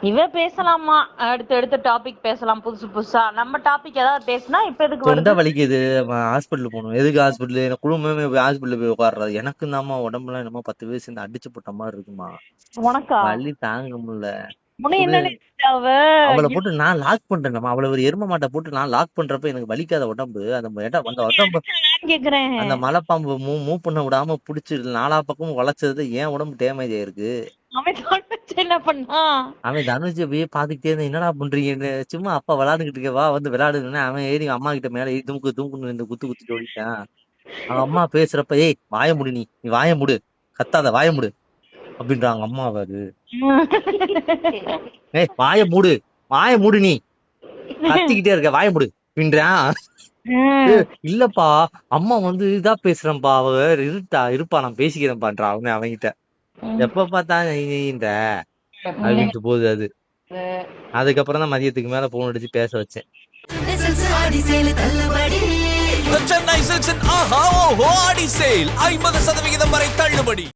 இவ பேசலாமா? அடுத்து அடுத்த டாபிக் பேசலாம் புதுசு புதுசா. நம்ம டாபிக் ஏதாவது பேசினா இப்ப எதுக்கு தொண்டை வருது வலிக்குது ஹாஸ்பிட்டல் போகணும். எதுக்கு ஹாஸ்பிட்டல் எனக்கு குடும்பமே போய் ஹாஸ்பிட்டல் போய் உட்கார்றது. எனக்கு தாம்மா உடம்புலாம் என்னமோ பத்து வயசு சேர்ந்து அடிச்சு போட்ட மாதிரி இருக்குமா? உனக்கா? வலி தாங்க முடியல. அவளை போட்டு நான் லாக் பண்றேன் அவளை ஒரு எரும மாட்டை போட்டு நான் லாக் பண்றப்ப எனக்கு வலிக்காத உடம்பு. அந்த அந்த உடம்பு கேக்குறேன். அந்த மலைப்பாம்பு மூவ் மூவ் பண்ண விடாம புடிச்சு நாலா பக்கமும் வளைச்சது ஏன் உடம்பு டேமேஜ் ஆயிருக்கு? அவன் தனுஷ் பாத்துக்கிட்டே இருந்தா என்னடா பண்றீங்கன்னு சும்மா அப்பா விளையாண்டுகிட்டு இருக்க வா வந்து விளையாடுன்னு அவன் ஏறி அம்மா கிட்ட மேல ஏறி துமுக்கு துமுக்குன்னு இந்த குத்து குத்து ஓடிட்டான் அவன் அம்மா பேசுறப்ப ஏய் வாய முடி நீ. நீ வாய முடு. கத்தாத வாய முடு. அப்படின்றாங்க அம்மா அது ஏய் வாய மூடு. வாய மூடு நீ. கத்திக்கிட்டே இருக்க. வாய மூடு. அப்படின்றான். இல்லப்பா. அம்மா வந்து இதா பேசுறேன்ப்பா. அவ இருட்டா இருப்பா. நான் பேசிக்கிறேன்பான்றா அவன் அவன்கிட்ட. எப்ப பார்த்தா இந்த அப்படின்ட்டு போகுது அது. அதுக்கப்புறம் தான் மதியத்துக்கு மேல போன் அடிச்சு பேச வச்சேன். Silks and Aha Oho Adi Sale. ஐம்பது சதவிகிதம் வரை தள்ளுபடி.